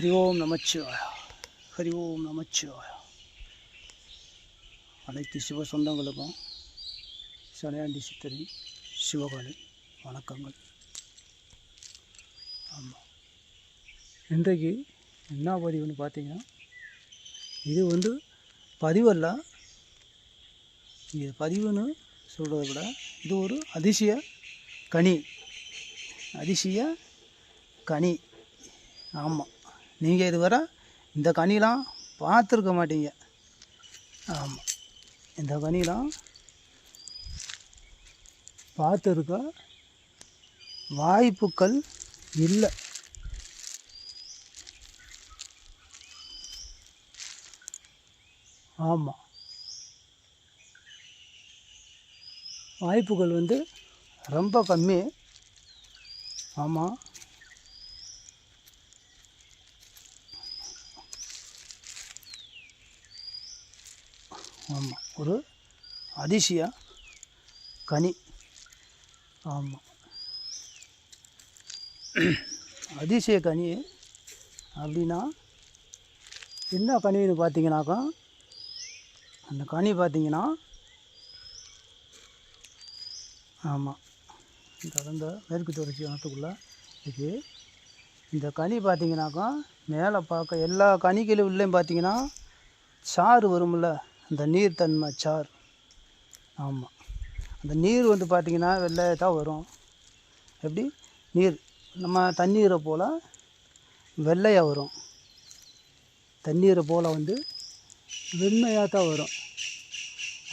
ஹரி ஓம் நமச்சிவாயா ஹரி ஓம் நமச்சிவாயா அனைத்து சிவ சொந்தங்களுக்கும் சனையாண்டி சித்தரின் சிவகாலை வணக்கங்கள் ஆமாம் இன்றைக்கு என்ன பதிவுன்னு பார்த்தீங்கன்னா இது வந்து பதிவல்ல. இது பதிவுன்னு சொல்கிறத விட இது ஒரு அதிசய கனி. அதிசய கனி. ஆமாம். நீங்கள் இதுவரை இந்த கனிலாம் பார்த்துருக்க மாட்டீங்க. ஆமாம் இந்த கனிலாம் பார்த்துருக்க வாய்ப்புகள் இல்லை. ஆமாம் வாய்ப்புகள் வந்து ரொம்ப கம்மி. ஆமாம் ஆமாம் ஒரு அதிசய கனி. ஆமாம் அதிசய கனி அப்படின்னா என்ன கனின்னு பார்த்தீங்கன்னாக்கா அந்த கனி பார்த்தீங்கன்னா ஆமாம் இந்த கடந்த மேற்கு தொடர்ச்சி ஆற்றுக்குள்ளே இருக்குது இந்த கனி பார்த்தீங்கன்னாக்கா மேலே பார்க்க எல்லா கனிகளும் உள்ளேயும் பார்த்தீங்கன்னா சாறு வரும்ல. அந்த தன்மை சார் ஆமாம் அந்த நீர் வந்து பார்த்திங்கன்னா வெள்ளையாக தான் வரும். எப்படி? நீர். நம்ம தண்ணீரை போல் வெள்ளையாக வரும். தண்ணீரை போல் வந்து வெண்மையாக தான் வரும்.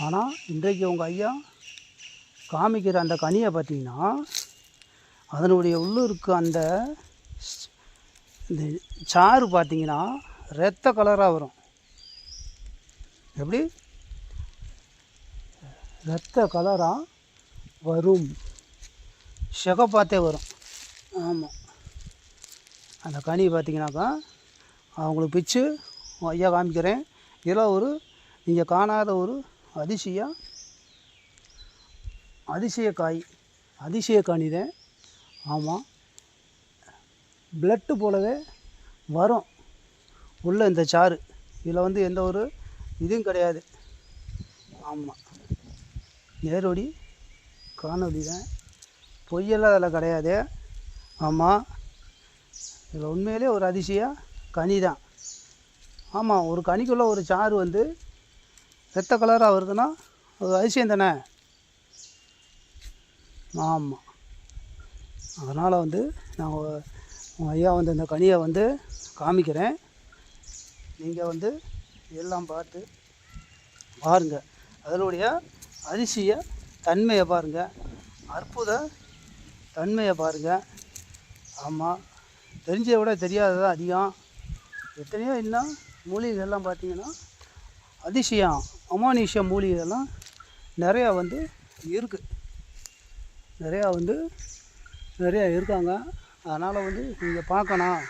ஆனால் இன்றைக்கு உங்கள் ஐயா காமிக்கிற அந்த கனியை பார்த்தீங்கன்னா அதனுடைய உள்ளூருக்கு அந்த இந்த சாறு பார்த்தீங்கன்னா ரத்த கலராக வரும். எப்படி? ரத்த கலராக வரும். சிகப்பாத்தே வரும். ஆமாம் அந்த கனி பார்த்தீங்கன்னாக்கா அவங்களுக்கு பிச்சு ஐயா காமிக்கிறேன். இதெல்லாம் ஒரு நீங்கள் காணாத ஒரு அதிசய அதிசய காய் அதிசய கனிதான் ஆமாம் பிளட்டு போலவே வரும். உள்ள இந்த சாறு. இதில் வந்து எந்த ஒரு இதுவும் கிடையாது. ஆமாம் நேரோடி காணொலி தான் பொய்யெல்லாம் அதில் கிடையாது. ஆமாம் இதில் உண்மையிலே ஒரு அதிசயம் கனி தான் ஆமாம் ஒரு கனிக்குள்ளே ஒரு சாறு வந்து ரத்த கலராக வருதுன்னா அது அதிசயம் தானே? ஆமாம் அதனால் வந்து நான் உங்கள் ஐயா வந்து இந்த கனியை வந்து காமிக்கிறேன். நீங்கள் வந்து எல்லாம் பார்த்து பாருங்கள் அதனுடைய அதிசய தன்மையை பாருங்கள் அற்புத தன்மையை பாருங்கள் ஆமாம் தெரிஞ்சதை விட தெரியாததான் அதிகம். எத்தனையோ இன்னும் மூலிகைகள்லாம் பார்த்தீங்கன்னா அதிசயம் அமானுஷ்ய மூலிகைகள்லாம் நிறையா வந்து இருக்குது நிறையா வந்து நிறையா இருக்காங்க. அதனால் வந்து நீங்கள் பார்க்கணும்.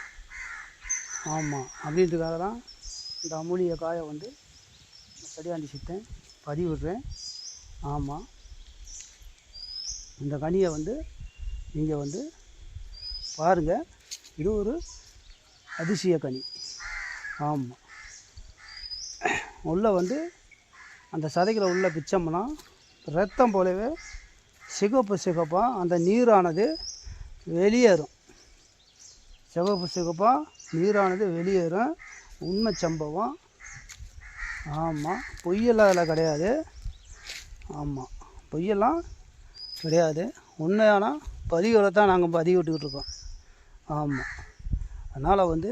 ஆமாம் அப்படின்றதுக்காக தான் இந்த அமூலிய காயை வந்து செடியாண்டி சித்தேன் பதிவிடுறேன். ஆமாம் இந்த கனியை வந்து நீங்கள் வந்து பாருங்கள் இது ஒரு அதிசய கனி. ஆமாம் உள்ளே வந்து அந்த சதைகளை உள்ள பிச்சோம்னா ரத்தம் போலவே சிகப்பு சிகப்பாக அந்த நீரானது வெளியேறும். சிவப்பு சிகப்பாக நீரானது வெளியேறும். உண்மை சம்பவம். ஆமாம் பொய்யெல்லாம் அதில் கிடையாது. ஆமாம் பொய்யெல்லாம் கிடையாது. உண்மையான பதிவுகளை தான் நாங்கள் பதிவிட்டுக்கிட்டு இருக்கோம். ஆமாம் அதனால் வந்து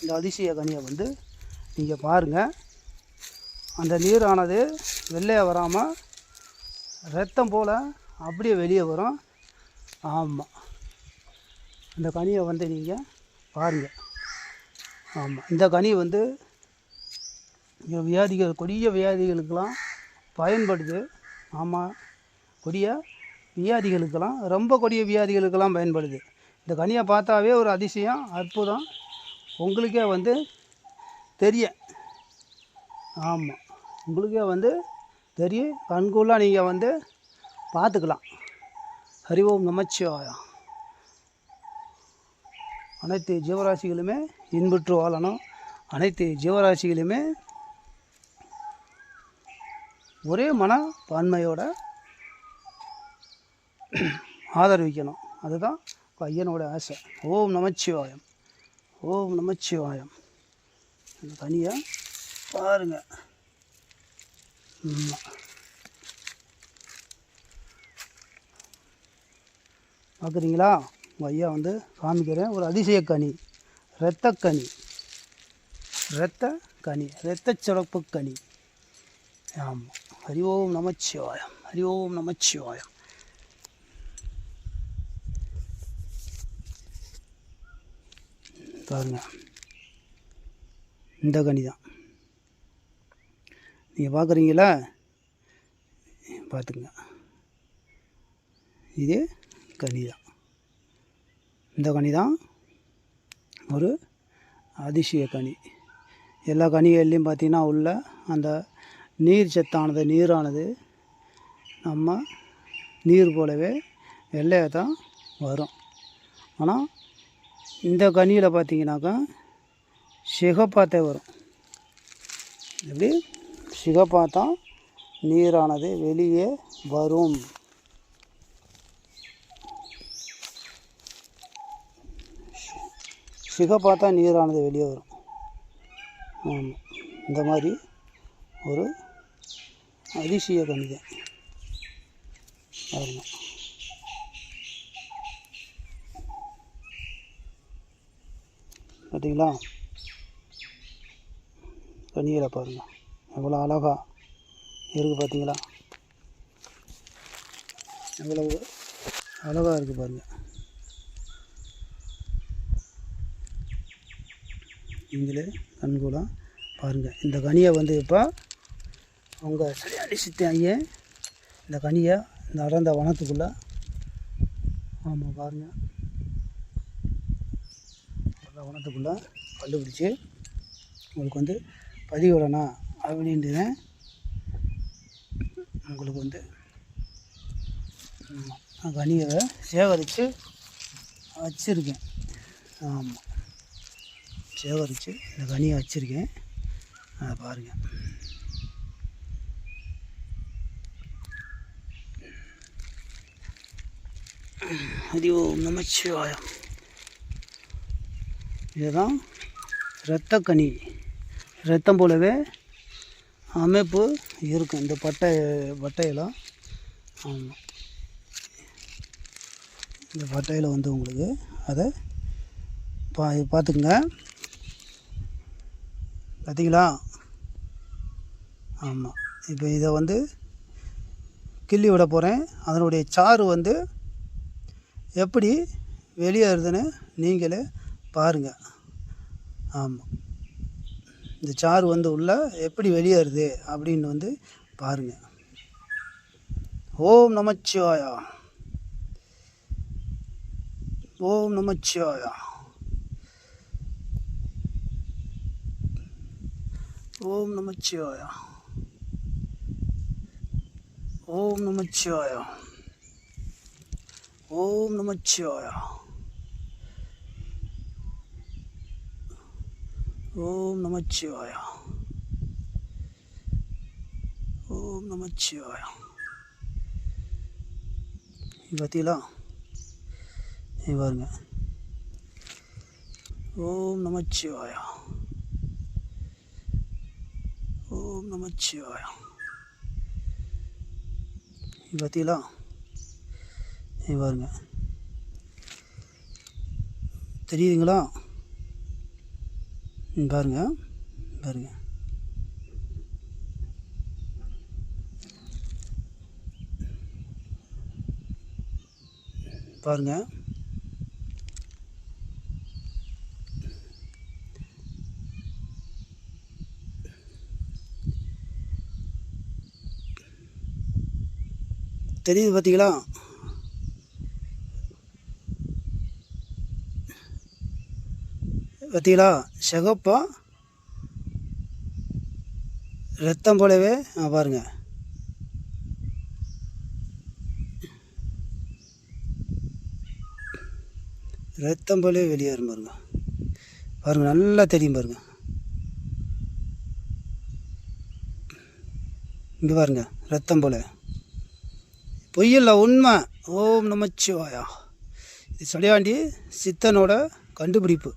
இந்த அதிசய கனியை வந்து நீங்கள் பாருங்கள் அந்த நீரானது வெள்ளையாக வராமல் ரத்தம் போல் அப்படியே வெளியே வரும். ஆமாம் இந்த கனியை வந்து நீங்கள் பாருங்கள் ஆமாம் இந்த கனி வந்து வியாதிகள் கொடிய வியாதிகளுக்கெல்லாம் பயன்படுது. ஆமாம் கொடிய வியாதிகளுக்கெல்லாம் ரொம்ப கொடிய வியாதிகளுக்கெல்லாம் பயன்படுது. இந்த கனியை பார்த்தாவே ஒரு அதிசயம் அற்புதம். உங்களுக்கே வந்து தெரியும் ஆமாம் உங்களுக்கே வந்து தெரியும் கண்கூலாக நீங்கள் வந்து பார்த்துக்கலாம். ஹரி ஓம் நமச்சிவாயா அனைத்து ஜீவராசிகளுமே இன்புற்று வாழணும். அனைத்து ஜீவராசிகளுமே ஒரே மன பான்மையோட ஆதரவிக்கணும். அதுதான் ஐயனோட ஆசை. ஓம் நமச்சிவாயம். ஓம் நமச்சிவாயம். தனியாக பாருங்கள் பார்க்குறீங்களா ஐயா வந்து காமிக்கிறேன். ஒரு அதிசயக்கனி இரத்தக்கனி இரத்த கனி. இரத்த சிறப்பு கனி. ஆமாம் ஹரி ஓம் நமச்சிவாயம். ஹரி ஓம் நமச்சிவாயம். பாருங்க. இந்த கனி தான். நீங்கள் பார்க்குறீங்களா பார்த்துங்க இது கனி தான். இந்த கனி தான் ஒரு அதிசய கனி. எல்லா கனிகள்லையும் பார்த்தீங்கன்னா உள்ள அந்த நீர் சத்தானது நீரானது நம்ம நீர் போலவே வெள்ளையாக தான் வரும். ஆனால் இந்த கனியில் பார்த்தீங்கன்னாக்கா சிகப்பாத்தே வரும். எப்படி? சிகப்பாக தான் நீரானது வெளியே வரும். சிகை பார்த்தா நீரானது வெளியே வரும். ஆமாம் இந்த மாதிரி ஒரு அதிசய கணிதம். பாருங்கள் பார்த்தீங்களா கணிகளை பாருங்கள் எவ்வளோ அழகாக இருக்குது பார்த்தீங்களா எவ்வளவு அழகாக இருக்குது பாருங்கள் இவங்களே கண்கூடாக பாருங்கள் இந்த கனியை வந்து இப்போ அவங்க சரியாடி சித்தி ஐயன் இந்த கனியை இந்த அடர்ந்த வனத்துக்குள்ளே ஆமாம் பாருங்கள் அந்த வனத்துக்குள்ளே கண்டுபிடிச்சி உங்களுக்கு வந்து பதிவிடணும். அப்படின்ட்டு உங்களுக்கு வந்து ஆமாம் கனியை சேகரித்து வச்சுருக்கேன். ஆமாம் சேகரித்து இந்த கனியை வச்சுருக்கேன். அதை பாருங்கள் ஹரி ஓம் நமச்சிவாயம். இதுதான் இரத்தக்கனி. ரத்தம் போலவே அமைப்பு இருக்கும். இந்த பட்டை பட்டையெல்லாம். ஆமாம் இந்த பட்டையில் வந்து உங்களுக்கு அதை பா பார்த்துக்குங்க. பார்த்தீங்களா? ஆமாம் இப்போ இதை வந்து கிள்ளி விட போகிறேன் அதனுடைய சாறு வந்து எப்படி வெளியேறுதுன்னு நீங்களே பாருங்கள் ஆமாம் இந்த சாறு வந்து உள்ளே எப்படி வெளியேறுது அப்படின்னு வந்து பாருங்கள் ஓம் நமச்சிவாயா. ஓம் நமச்சிவாயா. ஓம் நமச்சிவாயா ஓம் நமச்சிவாயா ஓம் நமச்சிவாயா ஓம் நமச்சிவாயா ஓம் நமச்சிவாயா பார்த்தீங்களா இது பாருங்க. ஓம் நமச்சிவாயா ஓம் நமச்சிவாயம் பார்த்தீங்களா பாருங்க தெரியுதுங்களா பாருங்க பாருங்க பாருங்க தெரியுது பார்த்தீங்களா பார்த்தீங்களா சிகப்பா ரத்தம் போலவே ஆ, பாருங்க. ரத்தம் போலவே வெளியேறும் பாருங்க. பாருங்க நல்லா தெரியும் பாருங்க. இங்கே பாருங்க ரத்தம் போல. பொய்யில்ல உண்மை. ஓம் நமச்சிவாயா. இது சடையாண்டி சித்தனோட கண்டுபிடிப்பு.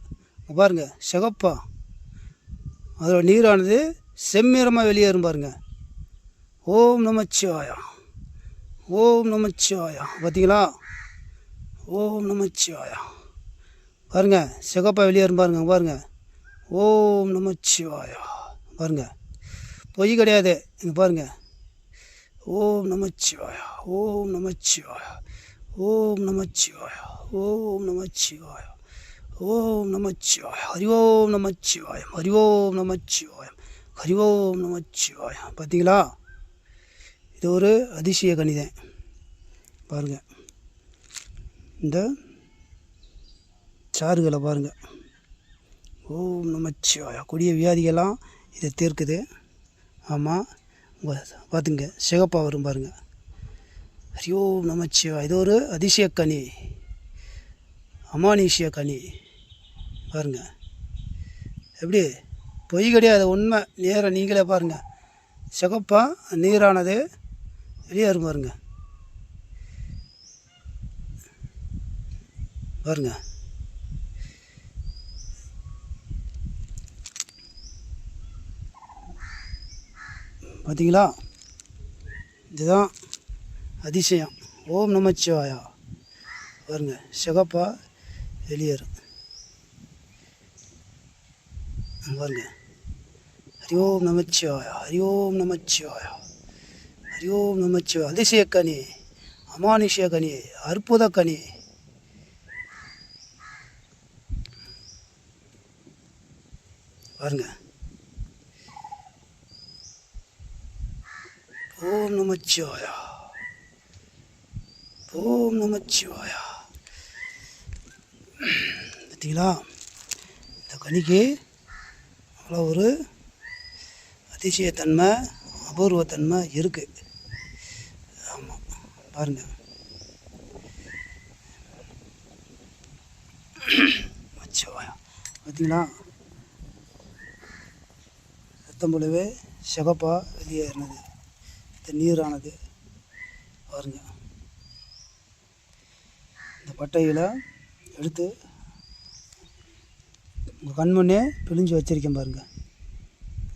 பாருங்க சிகப்பா. அதோட நீரானது செம்மீரமாக வெளியேறும் பாருங்க. ஓம் நமச்சிவாயா. ஓம் நமச்சிவாயா. பார்த்தீங்களா ஓம் நமச்சிவாயா. பாருங்க சிகப்பா வெளியேறும் பாருங்க பாருங்கள் பாருங்க. ஓம் நமச்சிவாயா. பாருங்க. பொய் கிடையாது. இங்கே பாருங்கள் ஓம் நமச்சிவாயா ஓம் நமச்சிவாயா ஓம் நமச்சிவாயா ஓம் நமச்சிவாயா ஓம் நமச்சிவாய ஹரி ஓம் நமச்சிவாயம் ஹரி ஓம் நமச்சிவாயம் ஹரி ஓம் நமச்சிவாயம் பார்த்தீங்களா? இது ஒரு அதிசய கணிதம் பாருங்கள் இந்த சாறுகளை பாருங்கள் ஓம் நமச்சிவாயா கொடிய வியாதிகள்லாம் இதை தீர்க்குது. ஆமாம் பார்த்துங்க சிகப்பாக வரும் பாருங்கள் ஹரி நமச்சிவா இது ஒரு அதிசய கனி. அமானுஷ்ய கனி. பாருங்க. எப்படி? பொய் கிடையாது உண்மை. நேராக நீங்களே பாருங்கள் சிகப்பாக நீரானது. வெளியேறும் பாருங்க. பாருங்கள் பார்த்தீங்களா இதுதான் அதிசயம். ஓம் நமச்சிவாயா பாருங்க சிகப்பா வெளியேறும் பாருங்க. ஹரி ஓம் நமச்சிவாயா ஹரி ஓம் நமச்சிவாயா ஹரி ஓம் நமச்சிவாயா அதிசய கனி அமானுஷ்ய கனி அற்புத கனி. பாருங்க. ஓம் நமச்சிவாயா ஓம் நமச்சிவாயா பார்த்தீங்களா இந்த கனிக்கு அவ்வளோ ஒரு அதிசயத்தன்மை அபூர்வத்தன்மை இருக்குது ஆமாம் பாருங்கள் மச்சிவாயா பார்த்தீங்களா ரத்தம் போலவே வெளியே வெளியேறினது. நீரானது பாருங்க. இந்த பட்டையில் எடுத்து உங்கள் கண் முன்னே பிழிஞ்சு வச்சிருக்கேன் பாருங்கள்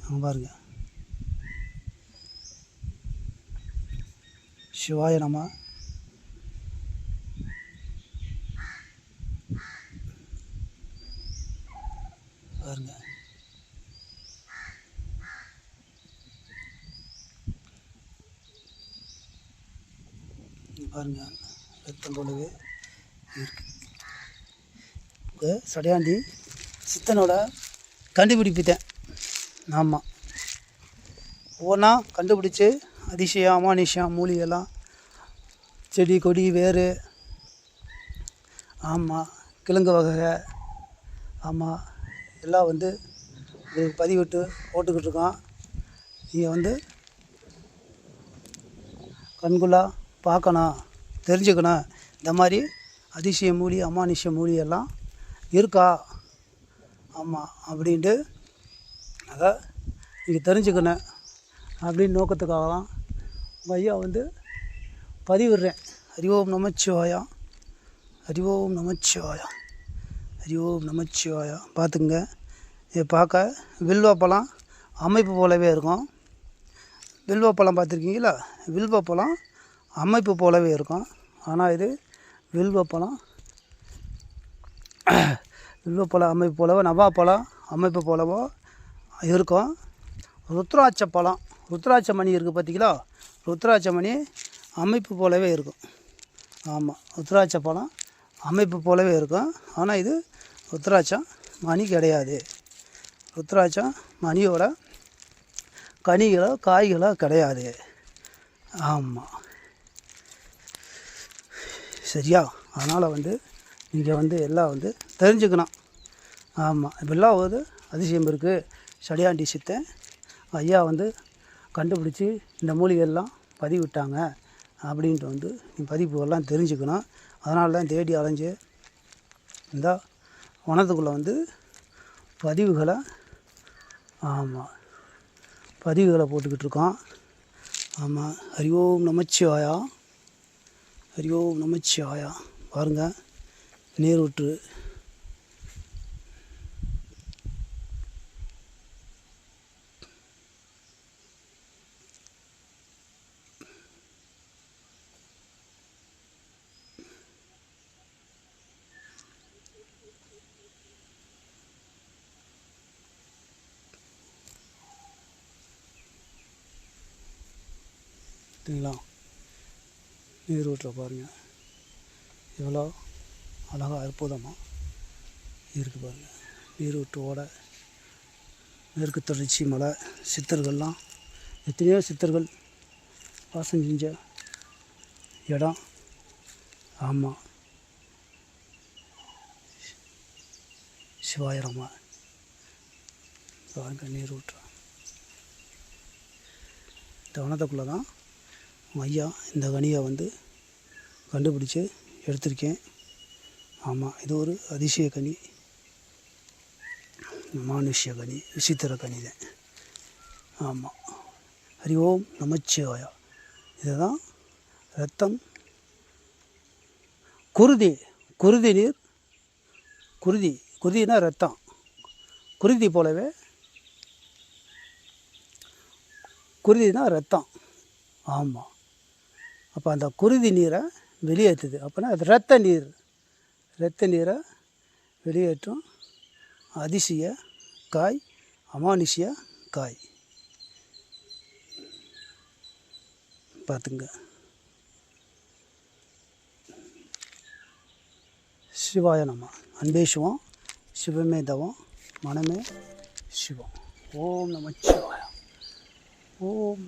அங்கே பாருங்க. சிவாய நம்ம பாருங்க. பாருங்கள் பாருங்க ரத்தம் போலவே இருக்கு. சடையாண்டி சித்தனோட கண்டுபிடிப்பிட்டேன். ஆமாம் ஒவ்வொன்றா கண்டுபிடிச்சி அதிசயம் அமானுஷ்யம் மூலிகைலாம் செடி கொடி வேர் ஆமாம் கிழங்கு வகை ஆமாம் எல்லாம் வந்து உங்களுக்கு பதிவிட்டு போட்டுக்கிட்டு இருக்கோம் நீங்கள் வந்து கண்குலா பார்க்கணும் தெரிஞ்சுக்கணும். இந்த மாதிரி அதிசய மூலி அமானுஷ மூலி எல்லாம் இருக்கா? ஆமாம் அப்படின்ட்டு அதை நீங்கள் தெரிஞ்சுக்கணும் அப்படின்னு நோக்கத்துக்காகலாம் உங்கள் ஐயா வந்து பதிவிடுறேன். அறிவோம் நமச்சிவாயா. ஹரி ஓம் நமச்சிவாயா. ஹரி ஓம் நமச்சிவாயா. பார்த்துங்க இதை பார்க்க வில்வப்பழம் அமைப்பு போலவே இருக்கும். வில்வப்பழம் பார்த்துருக்கீங்களா? வில்வப்பழம் அமைப்பு போலவே இருக்கும். ஆனால் இது வில்வப்பழம் வில்வப்பழம் அமைப்பு போலவோ நவாப்பழம் அமைப்பு போலவோ இருக்கும். ருத்ராட்ச பழம். ருத்ராட்ச மணி இருக்குது பார்த்தீங்களா ருத்ராட்ச மணி அமைப்பு போலவே இருக்கும். ஆமாம் ருத்ராட்ச பழம் அமைப்பு போலவே இருக்கும். ஆனால் இது ருத்ராட்சம் மணி கிடையாது. ருத்ராட்சம் மணியோட கனிகளோ காய்களோ கிடையாது. ஆமாம் சரியா? அதனால் வந்து நீங்கள் வந்து எல்லாம் வந்து தெரிஞ்சுக்கணும். ஆமாம் இப்படிலாம் ஒரு அதிசயம் இருக்குது சடியாண்டி சித்தன் ஐயா வந்து கண்டுபிடிச்சி இந்த மூலிகையெல்லாம் பதிவிட்டாங்க அப்படின்ட்டு வந்து நீ பதிப்புகள்லாம் தெரிஞ்சுக்கணும். அதனால தான் தேடி அலைஞ்சு இந்த வனத்துக்குள்ளே வந்து பதிவுகளை ஆமாம் பதிவுகளை போட்டுக்கிட்டு இருக்கோம் ஆமாம் ஹரி ஓம் நமச்சிவாயா. ஹரி ஓம் நமச்சிவாயா. பாருங்கள் நீரூற்று. சரிங்களா நீரூற்றில் பாருங்கள் எவ்வளோ அழகாக அற்புதமாக இருக்குது பாருங்கள் நீரூற்றோட மேற்கு தொடர்ச்சி மலை சித்தர்கள்லாம் எத்தனையோ சித்தர்கள் வாசம் செஞ்ச இடம். ஆமாம் சிவாயிரமா பாருங்க நீரூற்று இந்த வனத்துக்குள்ளே தான் ஐயா இந்த கனியை வந்து கண்டுபிடிச்சி எடுத்திருக்கேன். ஆமாம் இது ஒரு அதிசய கனி. மானுஷ்ய கனி விசித்திர கனி தான் ஆமாம் ஹரி ஓம் நமச்சிவாயா. இதுதான் ரத்தம் குருதி குருதி நீர். குருதி குருதினா ரத்தம் குருதி போலவே குருதினா ரத்தம் ஆமாம் அப்போ அந்த குருதி நீரை வெளியேற்றுது. அப்போனா அது ரத்த நீர். ரத்த நீரை வெளியேற்றும் அதிசய காய் அமானுஷிய காய். பார்த்துங்க. சிவாய நம்ம அன்பே சிவம். சிவமே தவம். மனமே சிவம். ஓம் நமச்சிவாய ஓம்